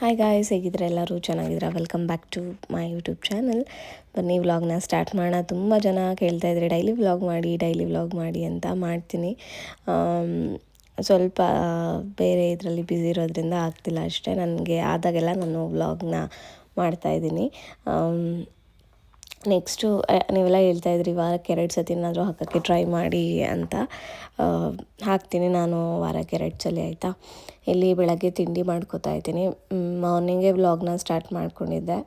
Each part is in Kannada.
ಹಾಯ್ ಗಾಯ್ಸ್ ಹೇಗಿದ್ರೆ ಎಲ್ಲರೂ? ಚೆನ್ನಾಗಿದ್ದೀರಾ? Welcome back to my YouTube channel ಬನ್ನಿ ವ್ಲಾಗ್ನ ಸ್ಟಾರ್ಟ್ ಮಾಡೋಣ. ತುಂಬ ಜನ ಕೇಳ್ತಾ ಇದ್ದಾರೆ ಡೈಲಿ ವ್ಲಾಗ್ ಮಾಡಿ ಡೈಲಿ ವ್ಲಾಗ್ ಮಾಡಿ ಅಂತ ಮಾಡ್ತೀನಿ. ಸ್ವಲ್ಪ ಬೇರೆ ಇದರಲ್ಲಿ ಬ್ಯುಸಿ ಇರೋದ್ರಿಂದ ಆಗ್ತಿಲ್ಲ ಅಷ್ಟೇ. ನನಗೆ ಆದಾಗೆಲ್ಲ ನಾನು ವ್ಲಾಗ್ನ ಮಾಡ್ತಾಯಿದ್ದೀನಿ ನೆಕ್ಸ್ಟು ನೀವೆಲ್ಲ ಹೇಳ್ತಾ ಇದ್ರಿ, ವಾರಕ್ಕೆ ಎರಡು ಸತಿ ಏನಾದರೂ ಹಾಕೋಕ್ಕೆ ಟ್ರೈ ಮಾಡಿ ಅಂತ. ಹಾಕ್ತೀನಿ ನಾನು ವಾರಕ್ಕೆ ಎರಡು ಸಲ ಆಯಿತಾ. ಇಲ್ಲಿ ಬೆಳಗ್ಗೆ ತಿಂಡಿ ಮಾಡ್ಕೋತಾ ಇದ್ದೀನಿ. ಮಾರ್ನಿಂಗೇ ವ್ಲಾಗ್ನ ಸ್ಟಾರ್ಟ್ ಮಾಡ್ಕೊಂಡಿದ್ದೆ.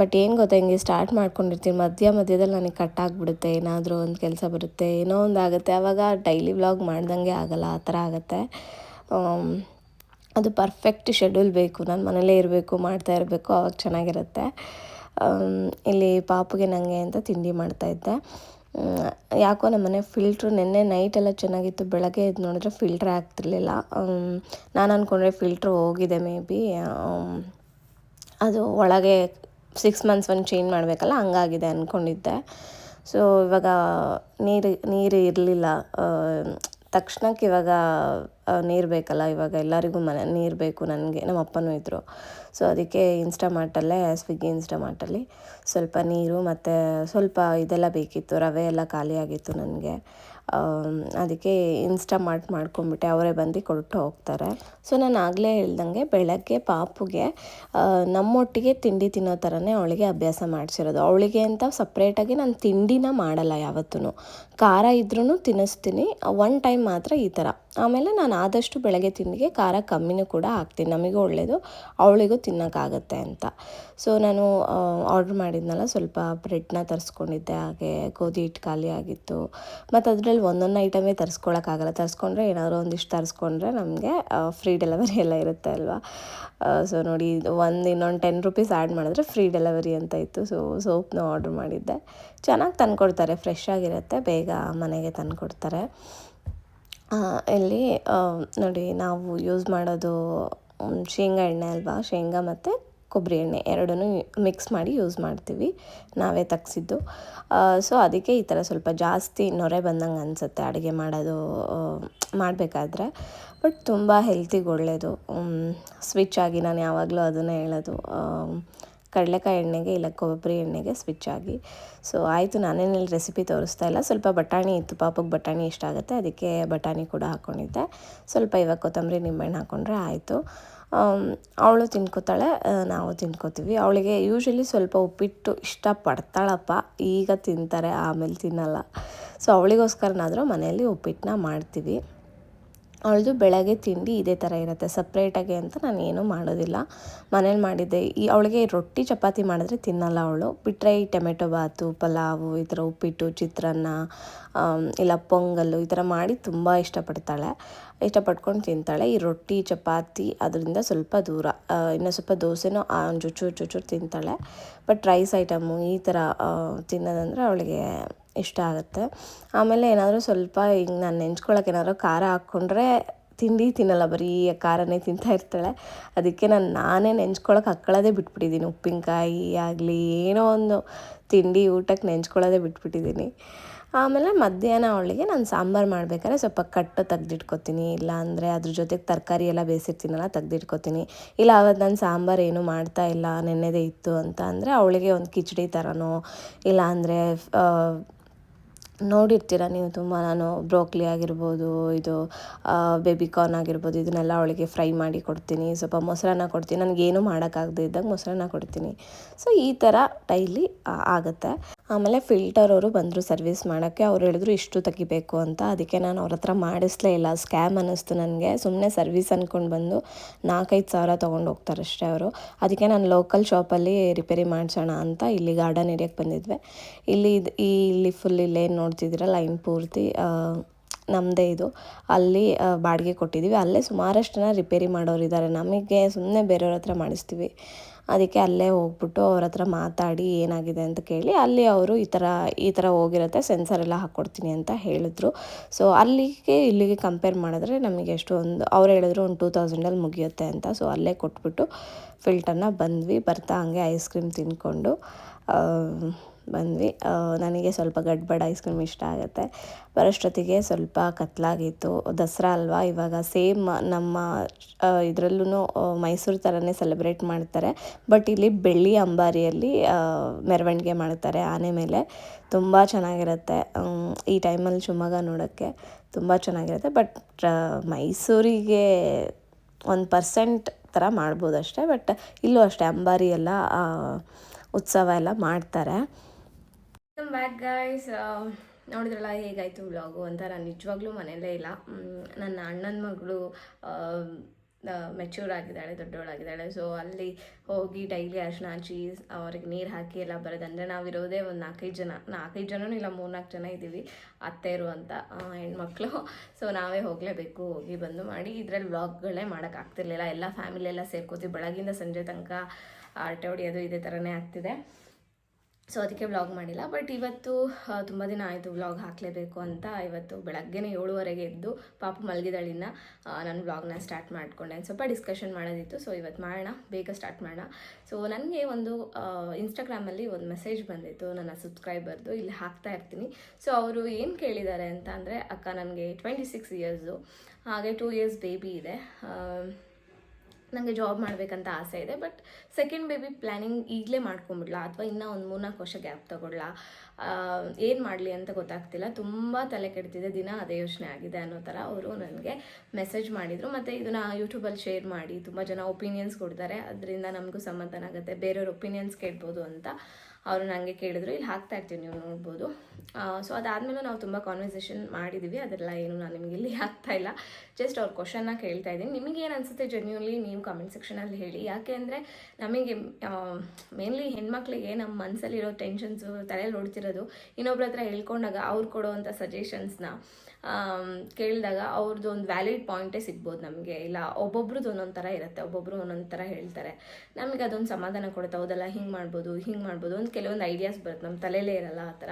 ಬಟ್ ಏನು ಗೊತ್ತಾ, ಹಿಂಗೆ ಸ್ಟಾರ್ಟ್ ಮಾಡ್ಕೊಂಡಿರ್ತೀನಿ. ಮಧ್ಯ ಮಧ್ಯದಲ್ಲಿ ನನಗೆ ಕಟ್ ಆಗಿಬಿಡುತ್ತೆ, ಏನಾದರೂ ಒಂದು ಕೆಲಸ ಬರುತ್ತೆ, ಏನೋ ಒಂದು ಆಗುತ್ತೆ. ಆವಾಗ ಡೈಲಿ ವ್ಲಾಗ್ ಮಾಡ್ದಂಗೆ ಆಗಲ್ಲ, ಆ ಥರ ಆಗುತ್ತೆ. ಅದು ಪರ್ಫೆಕ್ಟ್ ಶೆಡ್ಯೂಲ್ ಬೇಕು. ನಾನು ಮನೇಲೇ ಇರಬೇಕು, ಮಾಡ್ತಾ ಇರಬೇಕು ಆವಾಗ ಚೆನ್ನಾಗಿರುತ್ತೆ. ಇಲ್ಲಿ ಪಾಪುಗೆ ನನಗೆ ಅಂತ ತಿಂಡಿ ಮಾಡ್ತಾಯಿದ್ದೆ ಯಾಕೋ ನಮ್ಮನೆ ಫಿಲ್ಟ್ರು ನಿನ್ನೆ ನೈಟೆಲ್ಲ ಚೆನ್ನಾಗಿತ್ತು. ಬೆಳಗ್ಗೆ ಎದ್ದು ನೋಡಿದ್ರೆ ಫಿಲ್ಟ್ರೇ ಆಗ್ತಿರ್ಲಿಲ್ಲ. ನಾನು ಅಂದ್ಕೊಂಡ್ರೆ ಫಿಲ್ಟ್ರು ಹೋಗಿದೆ ಮೇ ಬಿ ಅದು ಒಳಗೆ ಸಿಕ್ಸ್ ಮಂತ್ಸ್ ಒಂದು ಚೇಂಜ್ ಮಾಡಬೇಕಲ್ಲ, ಹಂಗಾಗಿದೆ ಅಂದ್ಕೊಂಡಿದ್ದೆ ಸೊ ಇವಾಗ ನೀರು ನೀರು ಇರಲಿಲ್ಲ. ತಕ್ಷಣಕ್ಕೆ ಇವಾಗ ನೀರು ಬೇಕಲ್ಲ, ಇವಾಗ ಎಲ್ಲರಿಗೂ ಮನೆ ನೀರು ಬೇಕು ನನಗೆ ನಮ್ಮ ಅಪ್ಪನೂ ಇದ್ದರು ಸೊ ಅದಕ್ಕೆ ಇನ್ಸ್ಟಾಮಾರ್ಟಲ್ಲೇ ಸ್ವಿಗ್ಗಿ ಇನ್ಸ್ಟಾಮಾರ್ಟಲ್ಲಿ ಸ್ವಲ್ಪ ನೀರು ಮತ್ತು ಸ್ವಲ್ಪ ಇದೆಲ್ಲ ಬೇಕಿತ್ತು, ರವೆ ಎಲ್ಲ ಖಾಲಿಯಾಗಿತ್ತು ನನಗೆ. ಅದಕ್ಕೆ ಇನ್ಸ್ಟಾಮಾರ್ಟ್ ಮಾಡ್ಕೊಂಬಿಟ್ಟೆ ಅವರೇ ಬಂದು ಕೊಟ್ಟು ಹೋಗ್ತಾರೆ. ಸೊ ನಾನು ಆಗಲೇ ಹೇಳ್ದಂಗೆ ಬೆಳಗ್ಗೆ ಪಾಪುಗೆ ನಮ್ಮೊಟ್ಟಿಗೆ ತಿಂಡಿ ತಿನ್ನೋ ಥರನೇ ಅವಳಿಗೆ ಅಭ್ಯಾಸ ಮಾಡಿಸಿರೋದು. ಅವಳಿಗೆ ಅಂತ ಸಪ್ರೇಟಾಗಿ ನಾನು ತಿಂಡಿನ ಮಾಡಲ್ಲ ಯಾವತ್ತೂ ಖಾರ ಇದ್ರೂ ತಿನ್ನಿಸ್ತೀನಿ. ಒನ್ ಟೈಮ್ ಮಾತ್ರ ಈ ಥರ. ಆಮೇಲೆ ನಾನು ಆದಷ್ಟು ಬೆಳಗ್ಗೆ ತಿಂಡಿಗೆ ಖಾರ ಕಮ್ಮಿನೂ ಕೂಡ ಹಾಕ್ತೀನಿ. ನಮಗೂ ಒಳ್ಳೆಯದು ಅವಳಿಗೂ ತಿನ್ನೋಕ್ಕಾಗತ್ತೆ ಅಂತ. ಸೊ ನಾನು ಆರ್ಡ್ರ್ ಮಾಡಿದ್ನಲ್ಲ, ಸ್ವಲ್ಪ ಬ್ರೆಡ್ನ ತರಿಸ್ಕೊಂಡಿದ್ದೆ. ಹಾಗೆ ಗೋಧಿ ಹಿಟ್ಟು ಖಾಲಿ ಆಗಿತ್ತು. ಮತ್ತು ಅದರಲ್ಲಿ ಒಂದೊಂದು ಐಟಮೇ ತರಿಸ್ಕೊಳಕ್ಕಾಗಲ್ಲ ತರಿಸ್ಕೊಂಡ್ರೆ ಏನಾದರೂ ಒಂದಿಷ್ಟು ತರಿಸ್ಕೊಂಡ್ರೆ ನಮಗೆ ಫ್ರೀ ಡೆಲಿವರಿ ಎಲ್ಲ ಇರುತ್ತೆ ಅಲ್ವಾ? ಸೊ ನೋಡಿ, ಒಂದು ಇನ್ನೊಂದು ಟೆನ್ ರುಪೀಸ್ ಆ್ಯಡ್ ಮಾಡಿದ್ರೆ ಫ್ರೀ ಡೆಲಿವರಿ ಅಂತ ಇತ್ತು. ಸೊ ಸೋಪ್ನ ಆರ್ಡ್ರ್ ಮಾಡಿದ್ದೆ. ಚೆನ್ನಾಗಿ ತಂದುಕೊಡ್ತಾರೆ ಫ್ರೆಶ್ ಆಗಿರುತ್ತೆ, ಬೇಗ ಮನೆಗೆ ತಂದುಕೊಡ್ತಾರೆ. ಇಲ್ಲಿ ನೋಡಿ, ನಾವು ಯೂಸ್ ಮಾಡೋದು ಶೇಂಗಾ ಎಣ್ಣೆ ಅಲ್ವಾ? ಶೇಂಗಾ ಮತ್ತು ಕೊಬ್ಬರಿ ಎಣ್ಣೆ ಎರಡನ್ನೂ ಮಿಕ್ಸ್ ಮಾಡಿ ಯೂಸ್ ಮಾಡ್ತೀವಿ. ನಾವೇ ತಗ್ಸಿದ್ದು. ಸೊ ಅದಕ್ಕೆ ಈ ಥರ ಸ್ವಲ್ಪ ಜಾಸ್ತಿ ನೊರೆ ಬಂದಂಗೆ ಅನಿಸುತ್ತೆ ಅಡುಗೆ ಮಾಡೋದು ಮಾಡಬೇಕಾದ್ರೆ. ಬಟ್ ತುಂಬ ಹೆಲ್ತಿಗೆ ಒಳ್ಳೆಯದು ಸ್ವಿಚ್ ಆಗಿ ನಾನು ಯಾವಾಗಲೂ ಅದನ್ನೇ ಹೇಳೋದು. ಕಡಲೆಕಾಯಿ ಎಣ್ಣೆಗೆ ಇಲ್ಲ ಕೊಬ್ಬರಿ ಎಣ್ಣೆಗೆ ಸ್ವಿಚ್ ಆಗಿ. ಸೊ ಆಯಿತು ನಾನೇನಲ್ಲಿ ರೆಸಿಪಿ ತೋರಿಸ್ತಾ ಇಲ್ಲ. ಸ್ವಲ್ಪ ಬಟಾಣಿ ಇತ್ತು ಪಾಪಕ್ಕೆ ಬಟಾಣಿ ಇಷ್ಟ ಆಗುತ್ತೆ, ಅದಕ್ಕೆ ಬಟಾಣಿ ಕೂಡ ಹಾಕ್ಕೊಂಡಿದ್ದೆ ಸ್ವಲ್ಪ ಇವಾಗ ಕೊತ್ತಂಬರಿ ನಿಂಬೆಹಣ್ಣು ಹಾಕ್ಕೊಂಡ್ರೆ ಆಯಿತು. ಅವಳು ತಿನ್ಕೋತಾಳೆ ನಾವು ತಿನ್ಕೋತೀವಿ. ಅವಳಿಗೆ ಯೂಶ್ವಲಿ ಸ್ವಲ್ಪ ಉಪ್ಪಿಟ್ಟು ಇಷ್ಟಪಡ್ತಾಳಪ್ಪ ಈಗ ತಿಂತಾರೆ, ಆಮೇಲೆ ತಿನ್ನಲ್ಲ. ಸೊ ಅವಳಿಗೋಸ್ಕರನಾದರೂ ಮನೆಯಲ್ಲಿ ಉಪ್ಪಿಟ್ಟನ್ನ ಮಾಡ್ತೀವಿ. ಅವಳದು ಬೆಳಗ್ಗೆ ತಿಂಡಿ ಇದೇ ಥರ ಇರುತ್ತೆ ಸಪ್ರೇಟಾಗಿ ಅಂತ ನಾನು ಏನೂ ಮಾಡೋದಿಲ್ಲ. ಮನೇಲಿ ಮಾಡಿದ್ದೆ, ಈ ಅವಳಿಗೆ ರೊಟ್ಟಿ ಚಪಾತಿ ಮಾಡಿದ್ರೆ ತಿನ್ನಲ್ಲ ಅವಳು. ಬಿಟ್ಟರೆ ಈ ಟೊಮೆಟೊ ಬಾತು, ಪಲಾವು, ಈ ಥರ ಉಪ್ಪಿಟ್ಟು, ಚಿತ್ರಾನ್ನ ಇಲ್ಲ, ಪೊಂಗಲ್ಲು ಈ ಥರ ಮಾಡಿ ತುಂಬ ಇಷ್ಟಪಡ್ತಾಳೆ. ಇಷ್ಟಪಟ್ಕೊಂಡು ತಿಂತಾಳೆ. ಈ ರೊಟ್ಟಿ, ಚಪಾತಿ ಅದರಿಂದ ಸ್ವಲ್ಪ ದೂರ ಇನ್ನು ಸ್ವಲ್ಪ ದೋಸೆನೂ ಚುಚ್ಚೂರು ಚೂಚೂರು ಚೂಚೂರು ತಿಂತಾಳೆ. ಬಟ್ ರೈಸ್ ಐಟಮು ಈ ಥರ ತಿನ್ನೋದಂದರೆ ಅವಳಿಗೆ ಇಷ್ಟ ಆಗುತ್ತೆ. ಆಮೇಲೆ ಏನಾದರೂ ಸ್ವಲ್ಪ ಹಿಂಗೆ ನಾನು ನೆಂಚ್ಕೊಳಕ್ಕೆ ಏನಾದರೂ ಖಾರ ಹಾಕ್ಕೊಂಡ್ರೆ ತಿಂಡಿ ತಿನ್ನಲ್ಲ, ಬರೀ ಖಾರನೇ ತಿಂತಾ ಇರ್ತಾಳೆ. ಅದಕ್ಕೆ ನಾನು, ನಾನೇ ನೆಂಚ್ಕೊಳಕ್ಕೆ ಹಾಕ್ಕೊಳ್ಳೋದೇ ಬಿಟ್ಬಿಟ್ಟಿದ್ದೀನಿ. ಉಪ್ಪಿನಕಾಯಿ ಆಗಲಿ, ಏನೋ ಒಂದು ತಿಂಡಿ ಊಟಕ್ಕೆ ನೆಂಚ್ಕೊಳ್ಳೋದೇ ಬಿಟ್ಬಿಟ್ಟಿದ್ದೀನಿ. ಆಮೇಲೆ ಮಧ್ಯಾಹ್ನ ಅವಳಿಗೆ ನಾನು ಸಾಂಬಾರು ಮಾಡ್ಬೇಕಾದ್ರೆ ಸ್ವಲ್ಪ ಕಟ್ಟು ತೆಗ್ದಿಟ್ಕೊತೀನಿ ಇಲ್ಲ ಅಂದರೆ ಅದ್ರ ಜೊತೆಗೆ ತರಕಾರಿ ಎಲ್ಲ ಬೇಯಿಸಿರ್ತೀನಲ್ಲ ತೆಗ್ದಿಟ್ಕೋತೀನಿ. ಇಲ್ಲ ಅವತ್ತು ನಾನು ಸಾಂಬಾರು ಏನು ಮಾಡ್ತಾ ಇಲ್ಲ, ನೆನ್ನೆದೇ ಇತ್ತು ಅಂತ ಅಂದರೆ ಅವಳಿಗೆ ಒಂದು ಕಿಚಡಿ ಥರನೋ ಇಲ್ಲ ಅಂದರೆ ನೋಡಿರ್ತೀರ ನೀವು ತುಂಬ ನಾನು ಬ್ರೋಕ್ಲಿ ಆಗಿರ್ಬೋದು, ಇದು ಬೇಬಿ ಕಾರ್ನ್ ಆಗಿರ್ಬೋದು, ಇದನ್ನೆಲ್ಲ ಅವಳಿಗೆ ಫ್ರೈ ಮಾಡಿ ಕೊಡ್ತೀನಿ, ಸ್ವಲ್ಪ ಮೊಸರನ್ನ ಕೊಡ್ತೀನಿ. ನನಗೇನು ಮಾಡೋಕ್ಕಾಗದೇ ಇದ್ದಾಗ ಮೊಸರನ್ನ ಕೊಡ್ತೀನಿ. ಸೊ ಈ ಥರ ಡೈಲಿ ಆಗುತ್ತೆ. ಆಮೇಲೆ ಫಿಲ್ಟರ್ ಅವರು ಬಂದರು ಸರ್ವಿಸ್ ಮಾಡೋಕ್ಕೆ. ಅವ್ರು ಹೇಳಿದ್ರು ಇಷ್ಟು ತೆಗಿಬೇಕು ಅಂತ. ಅದಕ್ಕೆ ನಾನು ಅವ್ರ ಹತ್ರ ಮಾಡಿಸ್ಲೇ ಇಲ್ಲ. ಸ್ಕ್ಯಾಮ್ ಅನ್ನಿಸ್ತು ನನಗೆ. ಸುಮ್ಮನೆ ಸರ್ವಿಸ್ ಅಂದ್ಕೊಂಡು ಬಂದು ನಾಲ್ಕೈದು ಸಾವಿರ ತೊಗೊಂಡು ಹೋಗ್ತಾರೆ ಅಷ್ಟೇ ಅವರು. ಅದಕ್ಕೆ ನಾನು ಲೋಕಲ್ ಶಾಪಲ್ಲಿ ರಿಪೇರಿ ಮಾಡಿಸೋಣ ಅಂತ ಇಲ್ಲಿ ಗಾರ್ಡನ್ ಏರಿಯಾಕ್ಕೆ ಬಂದಿದ್ವಿ. ಇಲ್ಲಿ ಈ, ಇಲ್ಲಿ ಫುಲ್ ಇಲ್ಲೇನು ನೋಡ್ತಿದ್ದೀರ? ಲೈನ್ ಪೂರ್ತಿ ನಮ್ಮದೇ ಇದು. ಅಲ್ಲಿ ಬಾಡಿಗೆ ಕೊಟ್ಟಿದ್ದೀವಿ. ಅಲ್ಲೇ ಸುಮಾರಷ್ಟು ಜನ ರಿಪೇರಿ ಮಾಡೋರು ಇದ್ದಾರೆ ನಮಗೆ ಸುಮ್ಮನೆ ಬೇರೆಯವ್ರ ಹತ್ರ ಮಾಡಿಸ್ತೀವಿ. ಅದಕ್ಕೆ ಅಲ್ಲೇ ಹೋಗ್ಬಿಟ್ಟು ಅವ್ರ ಹತ್ರ ಮಾತಾಡಿ ಏನಾಗಿದೆ ಅಂತ ಕೇಳಿ ಅಲ್ಲಿ ಅವರು ಈ ಥರ ಈ ಥರ ಹೋಗಿರುತ್ತೆ ಸೆನ್ಸರ್ ಎಲ್ಲ ಹಾಕ್ಕೊಡ್ತೀನಿ ಅಂತ ಹೇಳಿದ್ರು. ಸೊ ಅಲ್ಲಿಗೆ ಇಲ್ಲಿಗೆ ಕಂಪೇರ್ ಮಾಡಿದ್ರೆ ನಮಗೆ ಎಷ್ಟು ಒಂದು ಅವ್ರು ಹೇಳಿದ್ರು ಒಂದು ಟೂ ತೌಸಂಡಲ್ಲಿ ಮುಗಿಯುತ್ತೆ ಅಂತ. ಸೊ ಅಲ್ಲೇ ಕೊಟ್ಬಿಟ್ಟು ಫಿಲ್ಟರ್ನ ಬಂದ್ವಿ, ಬರ್ತಾ ಹಂಗೆ ಐಸ್ ಕ್ರೀಮ್ ತಿಂದ್ಕೊಂಡು ಬಂದ್ವಿ. ನನಗೆ ಸ್ವಲ್ಪ ಗಡ್ಬಡ ಐಸ್ ಕ್ರೀಮ್ ಇಷ್ಟ ಆಗುತ್ತೆ. ಬರೋಷ್ಟೊತ್ತಿಗೆ ಸ್ವಲ್ಪ ಕತ್ಲಾಗಿತ್ತು. ದಸರಾ ಅಲ್ವಾ? ಇವಾಗ ಸೇಮ್ ನಮ್ಮ ಇದರಲ್ಲೂ ಮೈಸೂರು ಥರನೇ ಸೆಲೆಬ್ರೇಟ್ ಮಾಡ್ತಾರೆ. ಬಟ್ ಇಲ್ಲಿ ಬೆಳ್ಳಿ ಅಂಬಾರಿಯಲ್ಲಿ ಮೆರವಣಿಗೆ ಮಾಡ್ತಾರೆ ಆನೆ ಮೇಲೆ. ತುಂಬ ಚೆನ್ನಾಗಿರುತ್ತೆ. ಈ ಟೈಮಲ್ಲಿ ಶಿವಮೊಗ್ಗ ನೋಡೋಕ್ಕೆ ತುಂಬ ಚೆನ್ನಾಗಿರುತ್ತೆ. ಬಟ್ ಮೈಸೂರಿಗೆ ಒಂದು ಪರ್ಸೆಂಟ್ ಥರ ಮಾಡ್ಬೋದು ಅಷ್ಟೇ. ಬಟ್ ಇಲ್ಲೂ ಅಷ್ಟೇ ಅಂಬಾರಿ ಎಲ್ಲ ಉತ್ಸವ ಎಲ್ಲ ಮಾಡ್ತಾರೆ. ವೆಲ್ಕಮ್ ಬ್ಯಾಕ್ ಗಾಯ್ಸ್ ನೋಡಿದ್ರಲ್ಲ, ಹೇಗಾಯಿತು ವ್ಲಾಗು ಅಂತ ನಾನು ನಿಜವಾಗ್ಲೂ ಮನೆಯಲ್ಲೇ ಇಲ್ಲ. ನನ್ನ ಅಣ್ಣನ ಮಗಳು ಮೆಚೂರ್ ಆಗಿದ್ದಾಳೆ, ದೊಡ್ಡವಳಾಗಿದ್ದಾಳೆ. ಸೊ ಅಲ್ಲಿ ಹೋಗಿ ಡೈಲಿ ಅರ್ಶಿನ ಹಚ್ಚಿ, ಅವ್ರಿಗೆ ನೀರು ಹಾಕಿ ಎಲ್ಲ ಬರೋದು ಅಂದರೆ ನಾವಿರೋದೇ ಒಂದು ನಾಲ್ಕೈದು ಜನ. ನಾಲ್ಕೈದು ಜನನೂ ಇಲ್ಲ, ಮೂರ್ನಾಲ್ಕು ಜನ ಇದ್ದೀವಿ ಅತ್ತೆಯರು ಅಂತ ಹೆಣ್ಮಕ್ಳು. ಸೊ ನಾವೇ ಹೋಗಲೇಬೇಕು, ಹೋಗಿ ಬಂದು ಮಾಡಿ, ಇದರಲ್ಲಿ ವ್ಲಾಗ್ಗಳೇ ಮಾಡೋಕ್ಕಾಗ್ತಿರ್ಲಿಲ್ಲ ಎಲ್ಲ ಫ್ಯಾಮಿಲಿ ಎಲ್ಲ ಸೇರ್ಕೋತೀವಿ ಬೆಳಗಿಂದ ಸಂಜೆ ತನಕ ಆಟೆ ಹೊಡಿಯೋದು ಇದೇ ಥರನೇ ಆಗ್ತಿದೆ. ಸೊ ಅದಕ್ಕೆ ವ್ಲಾಗ್ ಮಾಡಿಲ್ಲ. ಬಟ್ ಇವತ್ತು ತುಂಬ ದಿನ ಆಯಿತು ವ್ಲಾಗ್ ಹಾಕಲೇಬೇಕು ಅಂತ. ಇವತ್ತು ಬೆಳಗ್ಗೆನೇ ಏಳುವರೆಗೆ ಎದ್ದು ಪಾಪ ಮಲಗಿದಳಿನ ನಾನು ವ್ಲಾಗ್ನ ಸ್ಟಾರ್ಟ್ ಮಾಡಿಕೊಂಡೆ. ಸ್ವಲ್ಪ ಡಿಸ್ಕಷನ್ ಮಾಡೋದಿತ್ತು. ಸೊ ಇವತ್ತು ಮಾಡೋಣ. ಬೇಗ ಸ್ಟಾರ್ಟ್ ಮಾಡೋಣ. ಸೊ ನನಗೆ ಒಂದು ಇನ್ಸ್ಟಾಗ್ರಾಮಲ್ಲಿ ಒಂದು ಮೆಸೇಜ್ ಬಂದಿತ್ತು. ನನ್ನ ಸಬ್ಸ್ಕ್ರೈಬರ್ದು ಇಲ್ಲಿ ಹಾಕ್ತಾ ಇರ್ತೀನಿ. ಸೊ ಅವರು ಏನು ಕೇಳಿದ್ದಾರೆ ಅಂತ ಅಕ್ಕ ನನಗೆ ಟ್ವೆಂಟಿ ಸಿಕ್ಸ್ ಇಯರ್ಸು ಹಾಗೆ ಟೂ ಇಯರ್ಸ್ ಬೇಬಿ ಇದೆ. ನನಗೆ ಜಾಬ್ ಮಾಡಬೇಕಂತ ಆಸೆ ಇದೆ ಬಟ್ ಸೆಕೆಂಡ್ ಬೇಬಿ ಪ್ಲ್ಯಾನಿಂಗ್ ಈಗಲೇ ಮಾಡ್ಕೊಂಬಿಡ್ಲಾ ಅಥವಾ ಇನ್ನೂ ಒಂದು ಮೂರ್ನಾಲ್ಕು ವರ್ಷ ಗ್ಯಾಪ್ ತಗೊಳ್ಲಾ? ಏನು ಮಾಡಲಿ ಅಂತ ಗೊತ್ತಾಗ್ತಿಲ್ಲ. ತುಂಬ ತಲೆ ಕೆಡ್ತಿದೆ, ದಿನ ಅದೇ ಯೋಚನೆ ಆಗಿದೆ ಅನ್ನೋ ಥರ ಅವರು ನನಗೆ ಮೆಸೇಜ್ ಮಾಡಿದರು. ಮತ್ತು ಇದನ್ನು ಯೂಟ್ಯೂಬಲ್ಲಿ ಶೇರ್ ಮಾಡಿ, ತುಂಬ ಜನ ಒಪಿನಿಯನ್ಸ್ ಕೊಡ್ತಾರೆ. ಅದರಿಂದ ನಮಗೂ ಸಮಾಧಾನ ಆಗುತ್ತೆ. ಬೇರೆಯವ್ರ ಒಪಿನಿಯನ್ಸ್ ಕೇಳ್ಬೋದು ಅಂತ. ಅವರು ನನಗೆ ಕೇಳಿದ್ರು, ಇಲ್ಲಿ ಹಾಕ್ತಾ ಇರ್ತೀವಿ ನೀವು ನೋಡ್ಬೋದು. ಸೊ ಅದಾದಮೇಲೆ ನಾವು ತುಂಬ ಕಾನ್ವರ್ಸೇಷನ್ ಮಾಡಿದ್ದೀವಿ ಅದೆಲ್ಲ ಏನು ನಾನು ನಿಮಗೆ ಇಲ್ಲಿ ಹಾಕ್ತಾ ಇಲ್ಲ. ಜಸ್ಟ್ ಅವ್ರ ಕ್ವಶನ್ನ ಕೇಳ್ತಾ ಇದ್ದೀನಿ. ನಿಮಗೆ ಏನು ಅನಿಸುತ್ತೆ ಜೆನ್ಯೂನ್ಲಿ ನೀವು ಕಮೆಂಟ್ ಸೆಕ್ಷನಲ್ಲಿ ಹೇಳಿ. ಯಾಕೆ ಅಂದರೆ ನಮಗೆ ಮೇನ್ಲಿ ಹೆಣ್ಮಕ್ಳಿಗೆ ನಮ್ಮ ಮನಸ್ಸಲ್ಲಿರೋ ಟೆನ್ಷನ್ಸು ತಲೆಯಲ್ಲಿ ಓಡ್ತಿರೋದು. ಇನ್ನೊಬ್ರ ಹತ್ರ ಹೇಳ್ಕೊಂಡಾಗ ಅವ್ರು ಕೊಡೋವಂಥ ಸಜೆಷನ್ಸ್ನ ಕೇಳಿದಾಗ ಅವ್ರದ್ದು ಒಂದು ವ್ಯಾಲಿಡ್ ಪಾಯಿಂಟೇ ಸಿಗ್ಬೋದು ನಮಗೆ. ಇಲ್ಲ ಒಬ್ಬೊಬ್ರದ್ದು ಒಂದೊಂದು ಥರ ಇರುತ್ತೆ, ಒಬ್ಬೊಬ್ರು ಒಂದೊಂದು ಥರ ಹೇಳ್ತಾರೆ. ನಮಗೆ ಅದೊಂದು ಸಮಾಧಾನ ಕೊಡುತ್ತೆ, ಹೌದಲ್ಲ, ಹಿಂಗೆ ಮಾಡ್ಬೋದು ಹಿಂಗೆ ಮಾಡ್ಬೋದು ಒಂದು ಕೆಲವೊಂದು ಐಡಿಯಾಸ್ ಬರುತ್ತೆ. ನಮ್ಮ ತಲೆಯಲ್ಲೇ ಇರಲ್ಲ ಆ ಥರ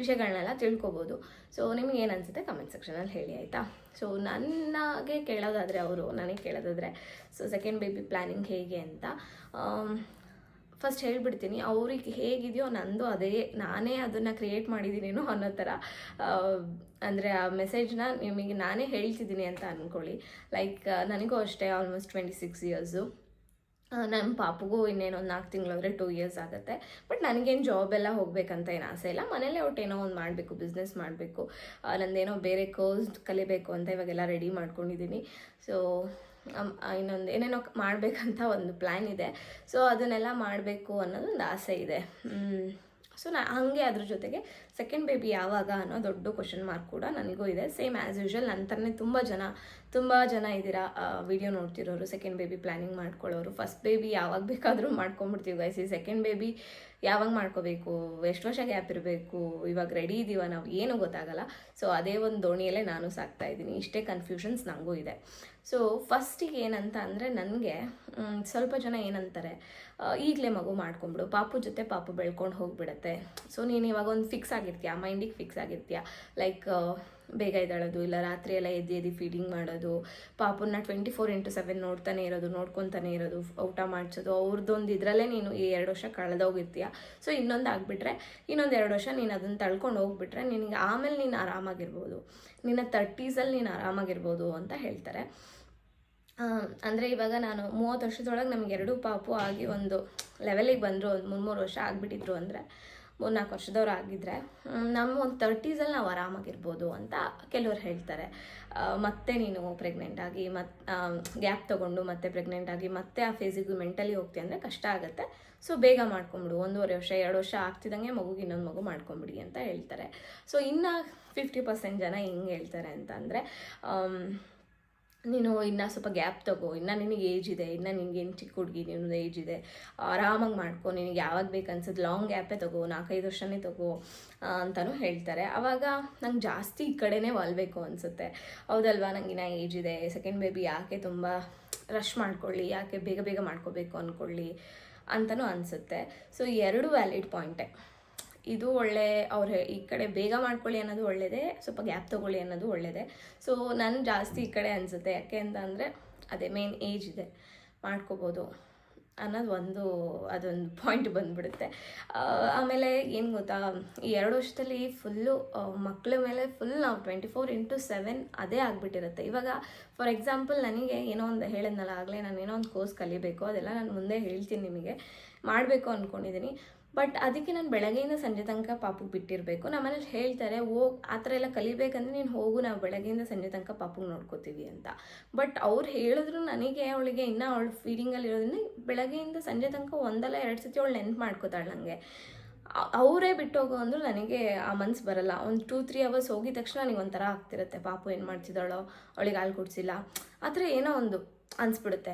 ವಿಷಯಗಳನ್ನೆಲ್ಲ ತಿಳ್ಕೊಬೋದು. ಸೊ ನಿಮ್ಗೆ ಏನು ಅನಿಸುತ್ತೆ ಕಮೆಂಟ್ ಸೆಕ್ಷನಲ್ಲಿ ಹೇಳಿ, ಆಯಿತಾ? ಸೊ ನನಗೆ ಕೇಳೋದಾದರೆ ಅವರು, ನನಗೆ ಕೇಳೋದಾದರೆ ಸೊ ಸೆಕೆಂಡ್ ಬೇಬಿ ಪ್ಲ್ಯಾನಿಂಗ್ ಹೇಗೆ ಅಂತ ಫಸ್ಟ್ ಹೇಳಿಬಿಡ್ತೀನಿ. ಅವ್ರಿಗೆ ಹೇಗಿದೆಯೋ ನಂದು ಅದೇ. ನಾನೇ ಅದನ್ನು ಕ್ರಿಯೇಟ್ ಮಾಡಿದ್ದೀನೇನೋ ಅನ್ನೋ ಥರ ಅಂದರೆ ಆ ಮೆಸೇಜ್ನ ನಿಮಗೆ ನಾನೇ ಹೇಳ್ತಿದ್ದೀನಿ ಅಂತ ಅಂದ್ಕೊಳ್ಳಿ ಲೈಕ್ ನನಗೂ ಅಷ್ಟೇ ಆಲ್ಮೋಸ್ಟ್ ಟ್ವೆಂಟಿ ಸಿಕ್ಸ್ ಇಯರ್ಸು ನಮ್ಮ ಪಾಪಗೂ ಇನ್ನೇನು ಒಂದು ನಾಲ್ಕು ಅಂದರೆ ಟೂ ಇಯರ್ಸ್ ಆಗುತ್ತೆ. ಬಟ್ ನನಗೇನು ಜಾಬ್ ಎಲ್ಲ ಹೋಗಬೇಕಂತ ಏನು ಆಸೆ ಇಲ್ಲ. ಮನೇಲೇ ಒಟ್ಟು ಏನೋ ಒಂದು ಮಾಡಬೇಕು ಬಿಸ್ನೆಸ್ ಮಾಡಬೇಕು. ನಂದೇನೋ ಬೇರೆ ಕೋರ್ಸ್ ಕಲಿಬೇಕು ಅಂತ ಇವಾಗೆಲ್ಲ ರೆಡಿ ಮಾಡ್ಕೊಂಡಿದ್ದೀನಿ. ಸೊ ಇನ್ನೊಂದು ಏನೇನೋ ಮಾಡಬೇಕಂತ ಒಂದು ಪ್ಲ್ಯಾನ್ ಇದೆ. ಸೊ ಅದನ್ನೆಲ್ಲ ಮಾಡಬೇಕು ಅನ್ನೋದೊಂದು ಆಸೆ ಇದೆ. ಸೊ ನಾ, ಹಾಗೆ ಅದ್ರ ಜೊತೆಗೆ ಸೆಕೆಂಡ್ ಬೇಬಿ ಯಾವಾಗ ಅನ್ನೋ ದೊಡ್ಡ ಕ್ವಶನ್ ಮಾರ್ಕ್ ಕೂಡ ನನಗೂ ಇದೆ. ಸೇಮ್ ಆ್ಯಸ್ ಯೂಶ್ವಲ್ ನನ್ನ ಥರನೇ ತುಂಬ ಜನ ತುಂಬ ಜನ ಇದ್ದೀರಾ ವಿಡಿಯೋ ನೋಡ್ತಿರೋರು ಸೆಕೆಂಡ್ ಬೇಬಿ ಪ್ಲ್ಯಾನಿಂಗ್ ಮಾಡ್ಕೊಳ್ಳೋರು. ಫಸ್ಟ್ ಬೇಬಿ ಯಾವಾಗ ಬೇಕಾದರೂ ಮಾಡ್ಕೊಂಬಿಡ್ತೀವಿ ಈ ಸೆಕೆಂಡ್ ಬೇಬಿ ಯಾವಾಗ ಮಾಡ್ಕೋಬೇಕು, ಎಷ್ಟು ವರ್ಷ ಗ್ಯಾಪ್ ಇರಬೇಕು, ಇವಾಗ ರೆಡಿ ಇದೀವ ನಾವು ಏನೂ ಗೊತ್ತಾಗಲ್ಲ. ಸೊ ಅದೇ ಒಂದು ದೋಣಿಯಲ್ಲೇ ನಾನು ಸಾಕ್ತಾ ಇದ್ದೀನಿ. ಇಷ್ಟೇ ಕನ್ಫ್ಯೂಷನ್ಸ್ ನನಗೂ ಇದೆ. ಸೊ ಫಸ್ಟಿಗೆ ಏನಂತ ಅಂದರೆ ನನಗೆ ಸ್ವಲ್ಪ ಜನ ಏನಂತಾರೆ ಈಗಲೇ ಮಗು ಮಾಡ್ಕೊಂಬಿಡು ಪಾಪು ಜೊತೆ ಪಾಪು ಬೆಳ್ಕೊಂಡು ಹೋಗಿಬಿಡತ್ತೆ. ಸೊ ನೀನು ಇವಾಗ ಒಂದು ಫಿಕ್ಸ್ ಆಗಿರ್ತೀಯ? ಮೈಂಡಿಗೆ ಫಿಕ್ಸ್ ಆಗಿರ್ತೀಯ? ಲೈಕ್ ಬೇಗ ಎದ್ದಾಳೋದು, ಇಲ್ಲ ರಾತ್ರಿ ಎಲ್ಲ ಎದ್ದು ಎದ್ದು ಫೀಡಿಂಗ್ ಮಾಡೋದು, ಪಾಪನ್ನ ಟ್ವೆಂಟಿ ಫೋರ್ ಇಂಟು ಸೆವೆನ್ ನೋಡ್ತಾನೆ ಇರೋದು, ನೋಡ್ಕೊತಾನೆ ಇರೋದು, ಊಟ ಮಾಡಿಸೋದು ಅವ್ರದ್ದೊಂದು ಇದರಲ್ಲೇ ನೀನು ಈ ಎರಡು ವರ್ಷ ಕಳೆದೋಗಿರ್ತೀಯ ಸೊ ಇನ್ನೊಂದು ಆಗಿಬಿಟ್ರೆ, ಇನ್ನೊಂದು ಎರಡು ವರ್ಷ ನೀನು ಅದನ್ನು ತಳ್ಕೊಂಡು ಹೋಗ್ಬಿಟ್ರೆ ನಿನಗೆ ಆಮೇಲೆ ನೀನು ಆರಾಮಾಗಿರ್ಬೋದು. ನಿನ್ನ ತರ್ಟೀಸಲ್ಲಿ ನೀನು ಆರಾಮಾಗಿರ್ಬೋದು ಅಂತ ಹೇಳ್ತಾರೆ. ಅಂದರೆ ಇವಾಗ ನಾನು ಮೂವತ್ತು ವರ್ಷದೊಳಗೆ ನಮಗೆ ಎರಡು ಪಾಪು ಆಗಿ ಒಂದು ಲೆವೆಲಿಗೆ ಬಂದರು, ಒಂದು ಮೂರು ಮೂರು ವರ್ಷ ಆಗಿಬಿಟ್ಟಿದ್ರು ಅಂದರೆ ಮೂರು ನಾಲ್ಕು ವರ್ಷದವ್ರು ಆಗಿದ್ದರೆ ನಮ್ಮ ಒಂದು ತರ್ಟೀಸಲ್ಲಿ ನಾವು ಆರಾಮಾಗಿರ್ಬೋದು ಅಂತ ಕೆಲವ್ರು ಹೇಳ್ತಾರೆ. ಮತ್ತೆ ನೀನು ಪ್ರೆಗ್ನೆಂಟ್ ಆಗಿ ಮತ್ತು ಗ್ಯಾಪ್ ತೊಗೊಂಡು ಮತ್ತೆ ಪ್ರೆಗ್ನೆಂಟ್ ಆಗಿ ಮತ್ತೆ ಆ ಫೇಸಿಗೆ ಮೆಂಟಲಿ ಹೋಗ್ತೀಯ ಅಂದರೆ ಕಷ್ಟ ಆಗುತ್ತೆ. ಸೊ ಬೇಗ ಮಾಡ್ಕೊಂಬಿಡು. ಒಂದೂವರೆ ವರ್ಷ, ಎರಡು ವರ್ಷ ಆಗ್ತಿದ್ದಂಗೆ ಮಗುಗೆ ಇನ್ನೊಂದು ಮಗು ಮಾಡ್ಕೊಂಬಿಡಿ ಅಂತ ಹೇಳ್ತಾರೆ. ಸೊ ಇನ್ನು ಫಿಫ್ಟಿ ಪರ್ಸೆಂಟ್ ಜನ ಹಿಂಗೆ ಹೇಳ್ತಾರೆ ಅಂತ ಅಂದರೆ ನೀನು ಇನ್ನು ಸ್ವಲ್ಪ ಗ್ಯಾಪ್ ತಗೋ, ಇನ್ನು ನಿನಗೆ ಏಜ್ ಇದೆ, ಇನ್ನು ನಿನಗೇನು ಚಿಕ್ಕ ಹುಡುಗಿ ನಿನ್ನದು ಏಜ್ ಇದೆ, ಆರಾಮಾಗಿ ಮಾಡ್ಕೊ, ನಿನಗೆ ಯಾವಾಗ ಬೇಕು ಅನ್ಸೋದು ಲಾಂಗ್ ಗ್ಯಾಪೇ ತಗೋ, ನಾಲ್ಕೈದು ವರ್ಷನೇ ತಗೋ ಅಂತಲೂ ಹೇಳ್ತಾರೆ. ಆವಾಗ ನಂಗೆ ಜಾಸ್ತಿ ಈ ಕಡೆನೇ ಒಲ್ಬೇಕು ಅನಿಸುತ್ತೆ. ಹೌದಲ್ವಾ, ನಂಗೆ ಏಜ್ ಇದೆ ಸೆಕೆಂಡ್ ಬೇಬಿ ಯಾಕೆ ತುಂಬ ರಶ್ ಮಾಡ್ಕೊಳ್ಳಿ, ಯಾಕೆ ಬೇಗ ಬೇಗ ಮಾಡ್ಕೋಬೇಕು ಅಂದ್ಕೊಳ್ಳಿ ಅಂತಲೂ ಅನಿಸುತ್ತೆ. ಸೊ ಎರಡು ವ್ಯಾಲಿಡ್ ಪಾಯಿಂಟೇ ಇದು ಒಳ್ಳೆ, ಅವ್ರು ಈ ಕಡೆ ಬೇಗ ಮಾಡ್ಕೊಳ್ಳಿ ಅನ್ನೋದು ಒಳ್ಳೆಯದೇ ಸ್ವಲ್ಪ ಗ್ಯಾಪ್ ತೊಗೊಳ್ಳಿ ಅನ್ನೋದು ಒಳ್ಳೆಯದೇ ಸೊ ನಾನು ಜಾಸ್ತಿ ಈ ಕಡೆ ಅನಿಸುತ್ತೆ. ಯಾಕೆ ಅಂತ ಅಂದರೆ, ಅದೇ ಮೇನ್ ಏಜ್ ಇದೆ. ಮಾಡ್ಕೋಬೋದು ಅನ್ನೋದು ಒಂದು, ಅದೊಂದು ಪಾಯಿಂಟ್ ಬಂದ್ಬಿಡುತ್ತೆ. ಆಮೇಲೆ ಏನು ಗೊತ್ತಾ? ಈ ಎರಡು ವರ್ಷದಲ್ಲಿ ಫುಲ್ಲು ಮಕ್ಕಳ ಮೇಲೆ ಫುಲ್ ನಾವು ಟ್ವೆಂಟಿ ಫೋರ್ ಇಂಟು ಸೆವೆನ್ ಅದೇ ಆಗಿಬಿಟ್ಟಿರುತ್ತೆ. ಇವಾಗ ಫಾರ್ ಎಕ್ಸಾಂಪಲ್ ನನಗೆ ಏನೋ ಒಂದು ಹೇಳಿದ್ನಲ್ಲ, ಆಗಲೇ ನಾನು ಏನೋ ಒಂದು ಕೋರ್ಸ್ ಕಲಿಬೇಕು, ಅದೆಲ್ಲ ನಾನು ಮುಂದೆ ಹೇಳ್ತೀನಿ ನಿಮಗೆ. ಮಾಡಬೇಕು ಅಂದ್ಕೊಂಡಿದ್ದೀನಿ ಬಟ್ ಅದಕ್ಕೆ ನಾನು ಬೆಳಗ್ಗೆಯಿಂದ ಸಂಜೆ ತನಕ ಪಾಪುಗೆ ಬಿಟ್ಟಿರಬೇಕು. ನಮ್ಮನೇಲಿ ಹೇಳ್ತಾರೆ ಹೋಗಿ ಆ ಥರ ಎಲ್ಲ ಕಲಿಬೇಕಂದ್ರೆ ನೀನು ಹೋಗು, ನಾವು ಬೆಳಗ್ಗೆಯಿಂದ ಸಂಜೆ ತನಕ ಪಾಪುಗೆ ನೋಡ್ಕೋತೀವಿ ಅಂತ. ಬಟ್ ಅವ್ರು ಹೇಳಿದ್ರು ನನಗೆ, ಅವಳಿಗೆ ಇನ್ನೂ ಅವಳು ಫೀಲಿಂಗಲ್ಲಿ ಇರೋದ್ರಿಂದ ಬೆಳಗ್ಗೆಯಿಂದ ಸಂಜೆ ತನಕ ಒಂದಲ್ಲ ಎರಡು ಸತಿ ಅವಳು ನೆನ್ಪು ಮಾಡ್ಕೋತಾಳೆ ನನಗೆ ಅವರೇ ಬಿಟ್ಟು ಹೋಗೋ ಅಂದ್ರು ನನಗೆ ಆ ಮನ್ಸು ಬರಲ್ಲ. ಒಂದು ಟೂ ತ್ರೀ ಅವರ್ಸ್ ಹೋಗಿದ ತಕ್ಷಣ ನನಗೆ ಒಂಥರ ಆಗ್ತಿರುತ್ತೆ. ಪಾಪು ಏನು ಮಾಡ್ತಿದ್ದಾಳೋ, ಅವಳಿಗೆ ಹಾಲು ಕುಡಿಸಿಲ್ಲ. ಆ ಥರ ಏನೋ ಒಂದು. ಅನಿಸ್ಬಿಡುತ್ತೆ.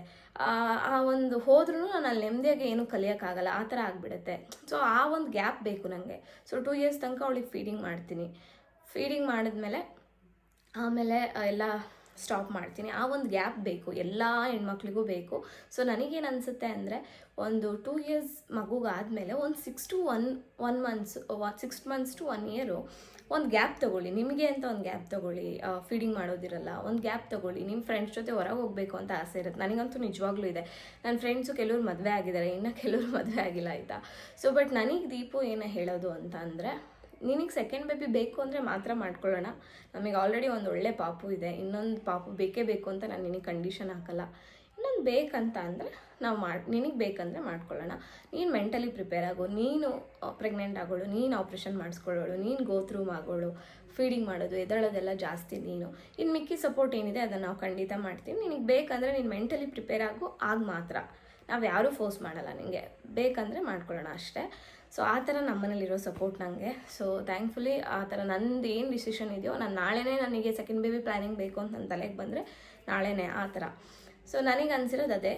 ಆ ಒಂದು ಹೋದ್ರೂ ನಾನು ಅಲ್ಲಿ ನೆಮ್ಮದಿಯಾಗಿ ಏನು ಕಲಿಯೋಕ್ಕಾಗಲ್ಲ, ಆ ಥರ ಆಗಿಬಿಡುತ್ತೆ. ಸೊ ಆ ಒಂದು ಗ್ಯಾಪ್ ಬೇಕು ನನಗೆ ಸೊ ಟೂ ಇಯರ್ಸ್ ತನಕ ಅವಳಿಗೆ ಫೀಡಿಂಗ್ ಮಾಡ್ತೀನಿ. ಫೀಡಿಂಗ್ ಮಾಡಿದ್ಮೇಲೆ, ಆಮೇಲೆ ಎಲ್ಲ ಸ್ಟಾಪ್ ಮಾಡ್ತೀನಿ. ಆ ಒಂದು ಗ್ಯಾಪ್ ಬೇಕು, ಎಲ್ಲ ಹೆಣ್ಮಕ್ಳಿಗೂ ಬೇಕು. ಸೊ ನನಗೇನು ಅನಿಸುತ್ತೆ ಅಂದರೆ, ಒಂದು ಟೂ ಇಯರ್ಸ್ ಮಗುಗಾದಮೇಲೆ, ಒಂದು six to one one months six months to one year ಒಂದು ಗ್ಯಾಪ್ ತೊಗೊಳ್ಳಿ, ನಿಮಗೆ ಅಂತ ಒಂದು ಗ್ಯಾಪ್ ತೊಗೊಳ್ಳಿ ಫೀಡಿಂಗ್ ಮಾಡೋದಿರಲ್ಲ, ಒಂದು ಗ್ಯಾಪ್ ತೊಗೊಳ್ಳಿ ನಿಮ್ಮ ಫ್ರೆಂಡ್ಸ್ ಜೊತೆ ಹೊರಗೆ ಹೋಗಬೇಕು ಅಂತ ಆಸೆ ಇರುತ್ತೆ. ನನಗಂತೂ ನಿಜವಾಗ್ಲೂ ಇದೆ. ನನ್ನ ಫ್ರೆಂಡ್ಸು ಕೆಲವ್ರು ಮದುವೆ ಆಗಿದ್ದಾರೆ ಇನ್ನು ಕೆಲವ್ರು ಮದುವೆ ಆಗಿಲ್ಲ ಆಯಿತಾ? ಸೊ ಬಟ್ ನನಗೆ ದೀಪು ಏನು ಹೇಳೋದು ಅಂತ ಅಂದರೆ, ನಿನಗೆ ಸೆಕೆಂಡ್ ಬೇಬಿ ಬೇಕು ಅಂದರೆ ಮಾತ್ರ ಮಾಡ್ಕೊಳ್ಳೋಣ. ನಮಗೆ ಆಲ್ರೆಡಿ ಒಂದು ಒಳ್ಳೆ ಪಾಪು ಇದೆ, ಇನ್ನೊಂದು ಪಾಪು ಬೇಕೇ ಬೇಕು ಅಂತ ನಾನು ನಿನಗೆ ಕಂಡೀಷನ್ ಹಾಕಲ್ಲ. ಇನ್ನೊಂದು ಬೇಕಂತ ಅಂದರೆ ನಾವು ಮಾಡಿ, ನಿನಗೆ ಬೇಕಂದರೆ ಮಾಡ್ಕೊಳ್ಳೋಣ. ನೀನು ಮೆಂಟಲಿ ಪ್ರಿಪೇರ್ ಆಗು. ನೀನು ಪ್ರೆಗ್ನೆಂಟ್ ಆಗೋಳು, ನೀನು ಆಪ್ರೇಷನ್ ಮಾಡಿಸ್ಕೊಳ್ಳೋಳು, ನೀನು ಗೋತ್ರೂಮ್ ಆಗೋಳು ಫೀಡಿಂಗ್ ಮಾಡೋದು, ಎದಳೋದೆಲ್ಲ ಜಾಸ್ತಿ ನೀನು. ಇನ್ನು ಮಿಕ್ಕಿ ಸಪೋರ್ಟ್ ಏನಿದೆ ಅದನ್ನು ನಾವು ಖಂಡಿತ ಮಾಡ್ತೀವಿ. ನಿನಗೆ ಬೇಕಂದರೆ ನೀನು ಮೆಂಟಲಿ ಪ್ರಿಪೇರ್ ಆಗು, ಆಗ ಮಾತ್ರ. ನಾವು ಯಾರೂ ಫೋರ್ಸ್ ಮಾಡಲ್ಲ ನಿಮಗೆ ಬೇಕಂದರೆ ಮಾಡ್ಕೊಳ್ಳೋಣ ಅಷ್ಟೇ. ಸೊ ಆ ಥರ ನಮ್ಮನೇಲಿರೋ ಸಪೋರ್ಟ್ ನನಗೆ ಸೊ ಥ್ಯಾಂಕ್ಫುಲಿ ಆ ಥರ ನಂದು ಏನು ಡಿಸಿಷನ್ ಇದೆಯೋ, ನಾನು ನಾಳೆನೇ ನನಗೆ ಸೆಕೆಂಡ್ ಬೇಬಿ ಪ್ಲ್ಯಾನಿಂಗ್ ಬೇಕು ಅಂತ ನನ್ನ ತಲೆಗೆ ಬಂದರೆ ನಾಳೆನೇ ಆ ಥರ. ಸೊ ನನಗೆ ಅನ್ಸಿರೋದು ಅದೇ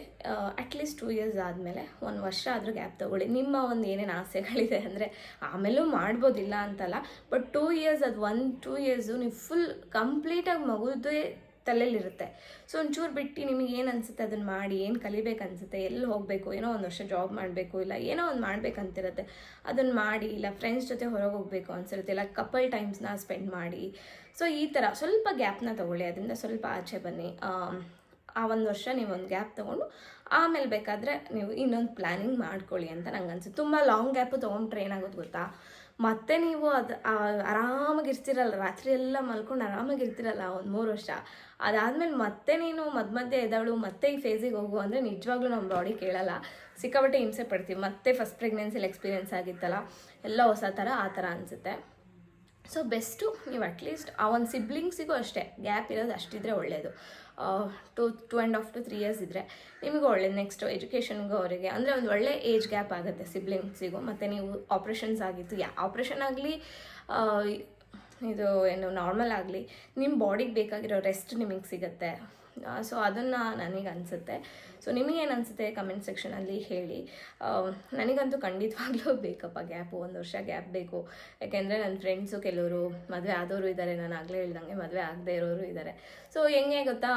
ಅಟ್ಲೀಸ್ಟ್ ಟೂ ಇಯರ್ಸ್ ಆದಮೇಲೆ ಒಂದು ವರ್ಷ ಆದರೂ ಗ್ಯಾಪ್ ತೊಗೊಳ್ಳಿ. ನಿಮ್ಮ ಒಂದು ಏನೇನು ಆಸೆಗಳಿದೆ ಅಂದರೆ ಆಮೇಲೂ ಮಾಡ್ಬೋದಿಲ್ಲ ಅಂತಲ್ಲ ಬಟ್ ಟೂ ಇಯರ್ಸ್ ಅದು ಒನ್ ಟೂ ಇಯರ್ಸು ನೀವು ಫುಲ್ ಕಂಪ್ಲೀಟಾಗಿ ಮಗುದೇ ತಲೆಯಲ್ಲಿರುತ್ತೆ ಸೊ ಒಂಚೂರು ಬಿಟ್ಟು ನಿಮಗೆ ಏನು ಅನಿಸುತ್ತೆ ಅದನ್ನು ಮಾಡಿ, ಏನು ಕಲಿಬೇಕು ಅನಿಸುತ್ತೆ ಎಲ್ಲಿ ಹೋಗಬೇಕು, ಏನೋ ಒಂದು ವರ್ಷ ಜಾಬ್ ಮಾಡಬೇಕು, ಇಲ್ಲ ಏನೋ ಒಂದು ಮಾಡ್ಬೇಕಂತಿರುತ್ತೆ ಅದನ್ನು ಮಾಡಿ, ಇಲ್ಲ ಫ್ರೆಂಡ್ಸ್ ಜೊತೆ ಹೊರಗೆ ಹೋಗಬೇಕು ಅನ್ಸಿರುತ್ತೆ, ಇಲ್ಲ ಕಪಲ್ ಟೈಮ್ಸ್ನ ಸ್ಪೆಂಡ್ ಮಾಡಿ. ಸೊ ಈ ಥರ ಸ್ವಲ್ಪ ಗ್ಯಾಪ್ನ ತೊಗೊಳ್ಳಿ, ಅದರಿಂದ ಸ್ವಲ್ಪ ಆಚೆ ಬನ್ನಿ. ಆ ಒಂದು ವರ್ಷ ನೀವು ಒಂದು ಗ್ಯಾಪ್ ತೊಗೊಂಡು ಆಮೇಲೆ ಬೇಕಾದರೆ ನೀವು ಇನ್ನೊಂದು ಪ್ಲ್ಯಾನಿಂಗ್ ಮಾಡ್ಕೊಳ್ಳಿ ಅಂತ ನಂಗೆ ಅನ್ಸುತ್ತೆ ತುಂಬ ಲಾಂಗ್ ಗ್ಯಾಪು ತೊಗೊಂಡ್ರೆ ಏನಾಗೋದು ಗೊತ್ತಾ? ಮತ್ತೆ ನೀವು ಅದು ಆರಾಮಾಗಿ ಇರ್ತಿರಲ್ಲ, ರಾತ್ರಿ ಎಲ್ಲ ಮಲ್ಕೊಂಡು ಆರಾಮಾಗಿ ಇರ್ತಿರಲ್ಲ ಒಂದು ಮೂರು ವರ್ಷ, ಅದಾದಮೇಲೆ ಮತ್ತೆ ನೀನು ಮಧ್ಯ ಮಧ್ಯೆ ಎದವಳು ಮತ್ತೆ ಈ ಫೇಸಿಗೆ ಹೋಗು ಅಂದರೆ ನಿಜವಾಗ್ಲೂ ನಮ್ಮ ಬಾಡಿ ಕೇಳಲ್ಲ. ಸಿಕ್ಕಾಪಟ್ಟೆ ಹಿಂಸೆ ಪಡ್ತೀವಿ. ಮತ್ತೆ ಫಸ್ಟ್ ಪ್ರೆಗ್ನೆನ್ಸಿಲಿ ಎಕ್ಸ್ಪೀರಿಯೆನ್ಸ್ ಆಗಿತ್ತಲ್ಲ, ಎಲ್ಲ ಹೊಸ ಥರ ಆ ಥರ ಅನಿಸುತ್ತೆ. ಸೊ ಬೆಸ್ಟು ನೀವು ಅಟ್ಲೀಸ್ಟ್ ಆ ಒಂದು ಸಿಬ್ಲಿಂಗ್ಸಿಗೂ ಅಷ್ಟೇ. ಗ್ಯಾಪ್ ಇರೋದು ಅಷ್ಟಿದ್ರೆ ಒಳ್ಳೆಯದು two two and half two three years ಇದ್ದರೆ ನಿಮಗೂ ಒಳ್ಳೆ ನೆಕ್ಸ್ಟ್ ಎಜುಕೇಷನ್ಗೂ ಅವರಿಗೆ. ಅಂದರೆ ಒಂದು ಒಳ್ಳೆ ಏಜ್ ಗ್ಯಾಪ್ ಆಗುತ್ತೆ ಸಿಬ್ಲಿಂಗ್ಸಿಗೂ ಮತ್ತು ನೀವು ಆಪ್ರೇಷನ್ಸ್ ಆಗಿತ್ತು ಯಾ ಆಪ್ರೇಷನ್ ಆಗಲಿ ಇದು, ಏನು ನಾರ್ಮಲ್ ಆಗಲಿ ನಿಮ್ಮ ಬಾಡಿಗೆ ಬೇಕಾಗಿರೋ ರೆಸ್ಟ್ ನಿಮಗೆ ಸಿಗುತ್ತೆ. ಸೊ ಅದನ್ನು ನನಗೆ ಅನಿಸುತ್ತೆ. ಸೊ ನಿಮಗೇನು ಅನಿಸುತ್ತೆ ಕಮೆಂಟ್ ಸೆಕ್ಷನಲ್ಲಿ ಹೇಳಿ. ನನಗಂತೂ ಖಂಡಿತವಾಗ್ಲೂ ಬೇಕಪ್ಪ ಗ್ಯಾಪು, ಒಂದು ವರ್ಷ ಗ್ಯಾಪ್ ಬೇಕು. ಯಾಕೆಂದರೆ ನನ್ನ ಫ್ರೆಂಡ್ಸು ಕೆಲವರು ಮದುವೆ ಆದವರು ಇದ್ದಾರೆ ನಾನು ಆಗಲೇ ಹೇಳ್ದಂಗೆ ಮದುವೆ ಆಗದೆ ಇರೋರು ಇದ್ದಾರೆ ಸೊ ಹೆಂಗೆ ಗೊತ್ತಾ?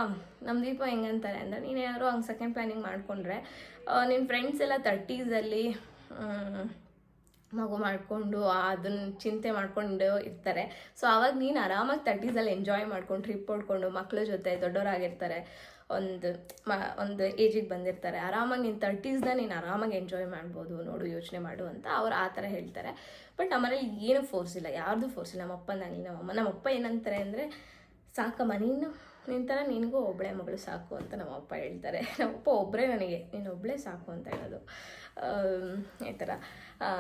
ನಮ್ಮ ದೀಪ ಹೆಂಗಂತಾರೆ ಅಂದರೆ ನೀನೇನಾದ್ರು ಹಂಗೆ ಸೆಕೆಂಡ್ ಪ್ಲಾನಿಂಗ್ ಮಾಡಿಕೊಂಡ್ರೆ ನಿನ್ನ ಫ್ರೆಂಡ್ಸ್ ಎಲ್ಲ ತರ್ಟೀಸಲ್ಲಿ ಮಗು ಮಾಡಿಕೊಂಡು ಅದನ್ನ ಚಿಂತೆ ಮಾಡ್ಕೊಂಡು ಇರ್ತಾರೆ. ಸೊ ಅವಾಗ ನೀನು ಆರಾಮಾಗಿ ತರ್ಟೀಸಲ್ಲಿ ಎಂಜಾಯ್ ಮಾಡ್ಕೊಂಡು ಟ್ರಿಪ್ ಹೊಡ್ಕೊಂಡು ಮಕ್ಕಳ ಜೊತೆ ದೊಡ್ಡವರಾಗಿರ್ತಾರೆ ಒಂದು ಮ, ಒಂದು ಏಜಿಗೆ ಬಂದಿರ್ತಾರೆ. ಆರಾಮಾಗಿ ನೀನು ತರ್ಟೀಸ್ನ ನೀನು ಆರಾಮಾಗಿ ಎಂಜಾಯ್ ಮಾಡ್ಬೋದು, ನೋಡು, ಯೋಚನೆ ಮಾಡು ಅಂತ ಅವ್ರು ಆ ಥರ ಹೇಳ್ತಾರೆ. ಬಟ್ ನಮ್ಮನೇಲಿ ಏನು ಫೋರ್ಸ್ ಇಲ್ಲ. ಯಾರ್ದು ಫೋರ್ಸ್ ಇಲ್ಲ. ನಮ್ಮಪ್ಪನಾಗಲಿ ನಮ್ಮಮ್ಮ, ನಮ್ಮಪ್ಪ ಏನಂತಾರೆ ಅಂದರೆ, ಸಾಕಮ್ಮ, ನೀನು ನಿನ್ನ ಥರ ನಿನಗೂ ಒಬ್ಬಳೆ ಮಗಳು ಸಾಕು ಅಂತ ನಮ್ಮಪ್ಪ ಹೇಳ್ತಾರೆ. ನಮ್ಮಪ್ಪ ಒಬ್ಬರೇ ನನಗೆ, ನೀನು ಒಬ್ಬಳೇ ಸಾಕು ಅಂತ ಹೇಳೋದು. ಈ ಥರ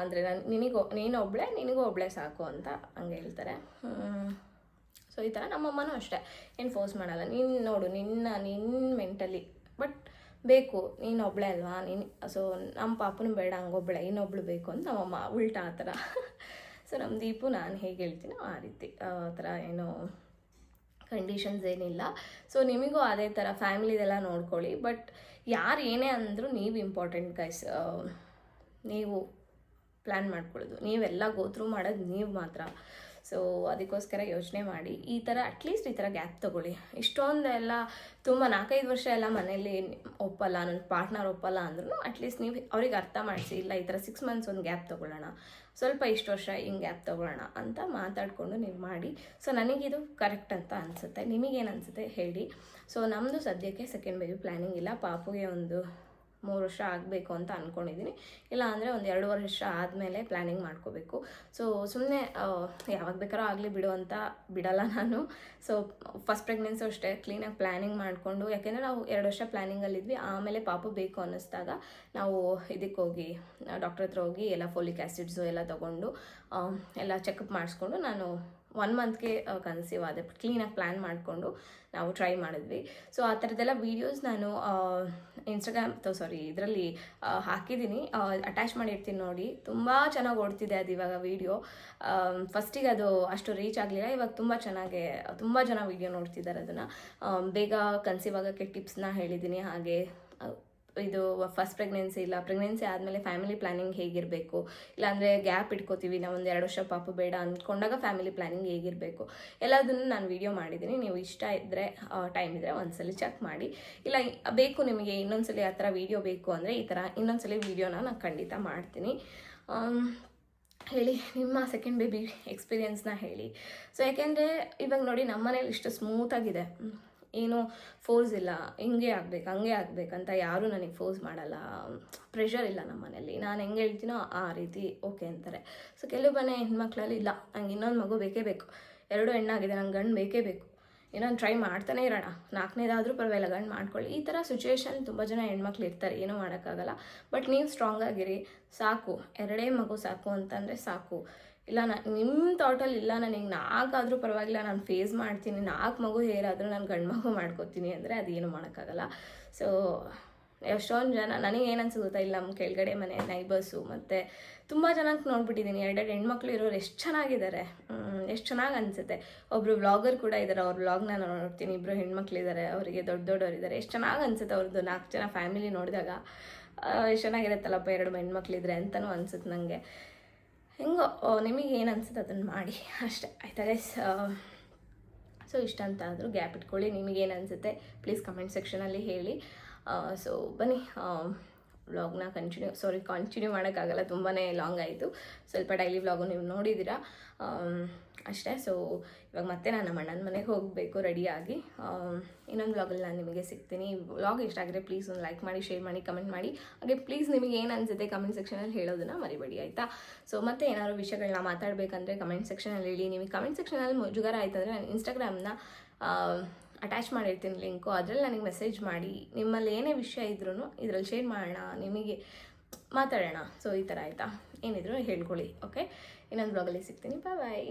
ಅಂದರೆ ನಾನು, ನಿನಗೂ, ನೀನು ಒಬ್ಬಳೆ ನಿನಗೂ ಒಬ್ಬಳೆ ಸಾಕು ಅಂತ ಹಂಗೆ ಹೇಳ್ತಾರೆ. ಸೊ ಈ ಥರ ನಮ್ಮಮ್ಮನೂ ಅಷ್ಟೇ. ಏನು ಫೋರ್ಸ್ ಮಾಡಲ್ಲ. ನೀನು ನೋಡು, ನಿನ್ನ ನಿನ್ನ ಮೆಂಟಲಿ ಬಟ್ ಬೇಕು, ನೀನು ಒಬ್ಬಳೆ ಅಲ್ವಾ? ನೀನು ಸೊ ನಮ್ಮ ಪಾಪನೂ ಬೇಡ ಹಂಗೊಬ್ಬಳೆ ಇನ್ನೊಬ್ಳು ಬೇಕು ಅಂತ ನಮ್ಮಮ್ಮ ಉಲ್ಟಾ ಆ ಥರ ಸೊ ನಮ್ಮ ದೀಪು ನಾನು ಹೇಗೆ ಹೇಳ್ತೀನೋ ಆ ರೀತಿ. ಆ ಥರ ಏನೋ ಕಂಡೀಷನ್ಸ್ ಏನಿಲ್ಲ. ಸೊ ನಿಮಗೂ ಅದೇ ಥರ ಫ್ಯಾಮಿಲಿದೆಲ್ಲ ನೋಡ್ಕೊಳ್ಳಿ. ಬಟ್ ಯಾರು ಏನೇ ಅಂದರೂ ನೀವು ಇಂಪಾರ್ಟೆಂಟ್ ಗೈಸ್ ನೀವು ಪ್ಲ್ಯಾನ್ ಮಾಡ್ಕೊಳ್ಳೋದು. ನೀವೆಲ್ಲ ಗೋತ್ರೂ ಮಾಡೋದು ನೀವು ಮಾತ್ರ. ಸೊ ಅದಕ್ಕೋಸ್ಕರ ಯೋಚನೆ ಮಾಡಿ. ಈ ಥರ ಅಟ್ಲೀಸ್ಟ್ ಈ ಥರ ಗ್ಯಾಪ್ ತೊಗೊಳ್ಳಿ. ಇಷ್ಟೊಂದೆಲ್ಲ ತುಂಬ ನಾಲ್ಕೈದು ವರ್ಷ ಎಲ್ಲ ಮನೇಲಿ ಒಪ್ಪಲ್ಲ ನನ್ನ ಪಾರ್ಟ್ನರ್ ಒಪ್ಪಲ್ಲ ಅಂದ್ರೂ ಅಟ್ಲೀಸ್ಟ್ ನೀವು ಅವ್ರಿಗೆ ಅರ್ಥ ಮಾಡಿಸಿ, ಇಲ್ಲ ಈ ಥರ ಸಿಕ್ಸ್ ಮಂತ್ಸ್ ಒಂದು ಗ್ಯಾಪ್ ತೊಗೊಳ್ಳೋಣ. ಸ್ವಲ್ಪ ಇಷ್ಟು ವರ್ಷ ಹಿಂಗೆ ಗ್ಯಾಪ್ ತೊಗೊಳ್ಳೋಣ ಅಂತ ಮಾತಾಡಿಕೊಂಡು ನೀವು ಮಾಡಿ. ಸೊ ನನಗಿದು ಕರೆಕ್ಟ್ ಅಂತ ಅನಿಸುತ್ತೆ. ನಿಮಗೇನು ಅನಿಸುತ್ತೆ ಹೇಳಿ. ಸೊ ನಮ್ಮದು ಸದ್ಯಕ್ಕೆ ಸೆಕೆಂಡ್ ಬೇಬಿ ಪ್ಲ್ಯಾನಿಂಗ್ ಇಲ್ಲ. ಪಾಪುಗೆ ಒಂದು ಮೂರು ವರ್ಷ ಆಗಬೇಕು ಅಂತ ಅಂದ್ಕೊಂಡಿದ್ದೀನಿ ಇಲ್ಲ ಅಂದರೆ ಒಂದು ಎರಡು ವರ್ಷ ಆದಮೇಲೆ ಪ್ಲ್ಯಾನಿಂಗ್ ಮಾಡ್ಕೋಬೇಕು. ಸೊ ಸುಮ್ಮನೆ ಯಾವಾಗ ಬೇಕಾರೋ ಆಗಲಿ ಬಿಡು ಅಂತ ಬಿಡಲ್ಲ ನಾನು. ಸೊ ಫಸ್ಟ್ ಪ್ರೆಗ್ನೆನ್ಸು ಅಷ್ಟೇ ಕ್ಲೀನಾಗಿ ಪ್ಲ್ಯಾನಿಂಗ್ ಮಾಡಿಕೊಂಡು, ಯಾಕೆಂದರೆ ನಾವು ಎರಡು ವರ್ಷ ಪ್ಲ್ಯಾನಿಂಗಲ್ಲಿದ್ವಿ ಆಮೇಲೆ ಪಾಪು ಬೇಕು ಅನ್ನಿಸ್ದಾಗ ನಾವು ಇದಕ್ಕೆ ಹೋಗಿ ಡಾಕ್ಟ್ರ್ ಹತ್ರ ಹೋಗಿ ಎಲ್ಲ ಫೋಲಿಕ್ ಆ್ಯಸಿಡ್ಸು ಎಲ್ಲ ತೊಗೊಂಡು ಎಲ್ಲ ಚೆಕಪ್ ಮಾಡಿಸ್ಕೊಂಡು ನಾನು ಒನ್ ಮಂತ್ಗೆ ಕನ್ಸೀವ್ ಆದರೆ ಕ್ಲೀನಾಗಿ ಪ್ಲ್ಯಾನ್ ಮಾಡಿಕೊಂಡು ನಾವು ಟ್ರೈ ಮಾಡಿದ್ವಿ. ಸೊ ಆ ಥರದ್ದೆಲ್ಲ ವೀಡಿಯೋಸ್ ನಾನು ಇನ್ಸ್ಟಾಗ್ರಾಮ್ ಸಾರಿ ಇದರಲ್ಲಿ ಹಾಕಿದ್ದೀನಿ. ಅಟ್ಯಾಚ್ ಮಾಡಿರ್ತೀನಿ ನೋಡಿ. ತುಂಬ ಚೆನ್ನಾಗಿ ಓಡ್ತಿದೆ ಅದು ಇವಾಗ ವೀಡಿಯೋ ಫಸ್ಟಿಗೆ ಅದು ಅಷ್ಟು ರೀಚ್ ಆಗಲಿಲ್ಲ. ಇವಾಗ ತುಂಬ ಚೆನ್ನಾಗಿ, ತುಂಬ ಜನ ವೀಡಿಯೋ ನೋಡ್ತಿದ್ದಾರೆ ಅದನ್ನು. ಬೇಗ ಕನ್ಸೀವ್ ಆಗೋಕ್ಕೆ ಟಿಪ್ಸ್ನ ಹೇಳಿದ್ದೀನಿ. ಹಾಗೆ ಇದು ಫಸ್ಟ್ ಪ್ರೆಗ್ನೆನ್ಸಿ ಇಲ್ಲ ಪ್ರೆಗ್ನೆನ್ಸಿ ಆದಮೇಲೆ ಫ್ಯಾಮಿಲಿ ಪ್ಲಾನಿಂಗ್ ಹೇಗಿರಬೇಕು? ಇಲ್ಲಾಂದರೆ ಗ್ಯಾಪ್ ಇಟ್ಕೋತೀವಿ, ನಾವು ಒಂದು ಎರಡು ವರ್ಷ ಪಾಪು ಬೇಡ ಅಂದ್ಕೊಂಡಾಗ ಫ್ಯಾಮಿಲಿ ಪ್ಲ್ಯಾನಿಂಗ್ ಹೇಗಿರಬೇಕು? ಎಲ್ಲದನ್ನು ನಾನು ವೀಡಿಯೋ ಮಾಡಿದ್ದೀನಿ ನೀವು ಇಷ್ಟ ಇದ್ದರೆ ಟೈಮ್ ಇದ್ದರೆ ಒಂದ್ಸಲಿ ಚೆಕ್ ಮಾಡಿ. ಇಲ್ಲ, ಬೇಕು ನಿಮಗೆ ಇನ್ನೊಂದ್ಸಲಿ ಆ ಥರ ವೀಡಿಯೋ ಬೇಕು ಅಂದರೆ ಈ ಥರ ಇನ್ನೊಂದ್ಸಲಿ ವೀಡಿಯೋನ ನಾನು ಖಂಡಿತ ಮಾಡ್ತೀನಿ. ಹೇಳಿ, ನಿಮ್ಮ ಸೆಕೆಂಡ್ ಬೇಬಿ ಎಕ್ಸ್ಪೀರಿಯನ್ಸ್ನ ಹೇಳಿ. ಸೊ ಯಾಕೆಂದರೆ ಇವಾಗ ನೋಡಿ ನಮ್ಮ ಮನೇಲಿ ಇಷ್ಟು ಸ್ಮೂತಾಗಿದೆ. ಏನು ಫೋರ್ಸ್ ಇಲ್ಲ, ಹಿಂಗೆ ಆಗ್ಬೇಕು, ಹಂಗೆ ಆಗ್ಬೇಕಂತ ಯಾರೂ ನನಗೆ ಫೋರ್ಸ್ ಮಾಡಲ್ಲ. ಪ್ರೆಷರ್ ಇಲ್ಲ ನಮ್ಮ ಮನೇಲಿ. ನಾನು ಹೆಂಗೆ ಹೇಳ್ತೀನೋ ಆ ರೀತಿ ಓಕೆ ಅಂತಾರೆ. ಸೊ ಕೆಲವು ಮನೆ ಹೆಣ್ಮಕ್ಳಲ್ಲಿ ಇಲ್ಲ. ನಂಗೆ ಇನ್ನೊಂದು ಮಗು ಬೇಕೇ ಬೇಕು. ಎರಡು ಹೆಣ್ಣಾಗಿದೆ, ನಂಗೆ ಗಂಡು ಬೇಕೇ ಬೇಕು. ಏನೋ ಟ್ರೈ ಮಾಡ್ತಾನೆ ಇರೋಣ. ನಾಲ್ಕನೇದಾದರೂ ಪರವಾಗಿಲ್ಲ, ಗಂಡು ಮಾಡ್ಕೊಳ್ಳಿ. ಈ ಥರ ಸಿಚುವೇಷನ್ ತುಂಬ ಜನ ಹೆಣ್ಮಕ್ಳು ಇರ್ತಾರೆ. ಏನೂ ಮಾಡೋಕ್ಕಾಗಲ್ಲ. ಬಟ್ ನೀವು ಸ್ಟ್ರಾಂಗ್ ಆಗಿರಿ. ಸಾಕು. ಎರಡೇ ಮಗು ಸಾಕು ಅಂತಂದರೆ ಸಾಕು. ಇಲ್ಲ ನಾನು ನಿಮ್ಮ ತಾಟಲ್ಲಿ ಇಲ್ಲ ನನಗೆ ನಾಲ್ಕಾದರೂ ಪರವಾಗಿಲ್ಲ, ನಾನು ಫೇಸ್ ಮಾಡ್ತೀನಿ ನಾಲ್ಕು ಮಗು ಹೇರಾದರೂ ನಾನು ಗಂಡು ಮಗು ಮಾಡ್ಕೋತೀನಿ ಅಂದರೆ ಅದೇನು ಮಾಡೋಕ್ಕಾಗಲ್ಲ. ಸೊ ಎಷ್ಟೊಂದು ಜನ, ನನಗೆ ಏನನ್ಸುತ್ತ ಇಲ್ಲ ನಮ್ಮ ಕೆಳಗಡೆ ಮನೆ ನೈಬರ್ಸು ಮತ್ತು ತುಂಬ ಜನಕ್ಕೆ ನೋಡ್ಬಿಟ್ಟಿದ್ದೀನಿ ಎರಡೆರಡು ಹೆಣ್ಮಕ್ಳು ಇರೋರು ಎಷ್ಟು ಚೆನ್ನಾಗಿದ್ದಾರೆ ಎಷ್ಟು ಚೆನ್ನಾಗಿ ಅನಿಸುತ್ತೆ. ಒಬ್ಬರು ವ್ಲಾಗರ್ ಕೂಡ ಇದ್ದಾರೆ ಅವ್ರ ವ್ಲಾಗ್ನ ನಾನು ನೋಡ್ತೀನಿ. ಇಬ್ಬರು ಹೆಣ್ಮಕ್ಳಿದ್ದಾರೆ ಅವರಿಗೆ ದೊಡ್ಡ ದೊಡ್ಡವರಿದ್ದಾರೆ ಎಷ್ಟು ಚೆನ್ನಾಗಿ ಅನಿಸುತ್ತೆ ಅವ್ರದ್ದು ನಾಲ್ಕು ಜನ ಫ್ಯಾಮಿಲಿ ನೋಡಿದಾಗ. ಎಷ್ಟು ಚೆನ್ನಾಗಿರುತ್ತಲ್ಲಪ್ಪ, ಎರಡು ಹೆಣ್ಮಕ್ಳಿದ್ರೆ ಅಂತಲೂ ಅನ್ಸುತ್ತೆ ನನಗೆ ಹೆಂಗೋ ನಿಮಗೆ ಏನು ಅನ್ಸುತ್ತೆ ಅದನ್ನು ಮಾಡಿ. ಅಷ್ಟೇ, ಆಯ್ತಾ ಗೈಸ್ ಸೊ ಇಷ್ಟ ಅಂತ ಆದರೂ ಗ್ಯಾಪ್ ಇಟ್ಕೊಳ್ಳಿ. ನಿಮಗೇನು ಅನಿಸುತ್ತೆ ಪ್ಲೀಸ್ ಕಮೆಂಟ್ ಸೆಕ್ಷನಲ್ಲಿ ಹೇಳಿ. ಸೊ ಬನ್ನಿ ವ್ಲಾಗ್ನ ಕಂಟಿನ್ಯೂ ಸಾರಿ ಕಂಟಿನ್ಯೂ ಮಾಡೋಕ್ಕಾಗಲ್ಲ ತುಂಬಾ ಲಾಂಗ್ ಆಯಿತು. ಸ್ವಲ್ಪ ಡೈಲಿ ವ್ಲಾಗು ನೀವು ನೋಡಿದ್ದೀರಾ? ಅಷ್ಟೇ ಸೊ ಇವಾಗ ಮತ್ತೆ ನಾನು ನಮ್ಮ ಅಣ್ಣನ ಮನೆಗೆ ಹೋಗಬೇಕು ರೆಡಿಯಾಗಿ ಇನ್ನೊಂದು ವ್ಲಾಗಲ್ಲಿ ನಾನು ನಿಮಗೆ ಸಿಗ್ತೀನಿ. ವ್ಲಾಗ್ ಇಷ್ಟ ಆಗಿದ್ರೆ ಪ್ಲೀಸ್ ಒಂದು ಲೈಕ್ ಮಾಡಿ ಶೇರ್ ಮಾಡಿ ಕಮೆಂಟ್ ಮಾಡಿ. ಹಾಗೆ ಪ್ಲೀಸ್ ನಿಮಗೆ ಏನು ಅನಿಸುತ್ತೆ ಕಮೆಂಟ್ ಸೆಕ್ಷನಲ್ಲಿ ಹೇಳೋದನ್ನ ಮರಿಬೇಡಿ, ಆಯಿತಾ? ಸೊ ಮತ್ತೆ ಏನಾದ್ರು ವಿಷಯಗಳನ್ನ ಮಾತಾಡಬೇಕಂದ್ರೆ ಕಮೆಂಟ್ ಸೆಕ್ಷನಲ್ಲಿ ಹೇಳಿ. ನಿಮಗೆ ಕಮೆಂಟ್ ಸೆಕ್ಷನಲ್ಲಿ ಮುಜುಗರ ಆಯ್ತು ಅಂದರೆ ನಾನು ಇನ್ಸ್ಟಾಗ್ರಾಮ್ನ ಅಟ್ಯಾಚ್ ಮಾಡಿರ್ತೀನಿ ಲಿಂಕು ಅದರಲ್ಲಿ ನನಗೆ ಮೆಸೇಜ್ ಮಾಡಿ, ನಿಮ್ಮಲ್ಲಿ ಏನೇ ವಿಷಯ ಇದ್ರೂ ಇದರಲ್ಲಿ ಶೇರ್ ಮಾಡೋಣ, ನಿಮಗೆ ಮಾತಾಡೋಣ. ಸೊ ಈ ಥರ ಆಯಿತಾ? ಏನಿದ್ರು ಹೇಳ್ಕೊಳ್ಳಿ ಓಕೆ ಇನ್ನೊಂದು ಬ್ಲಾಗಲ್ಲಿ ಸಿಗ್ತೀನಿ. ಬಾಯ್ ಬಾಯ್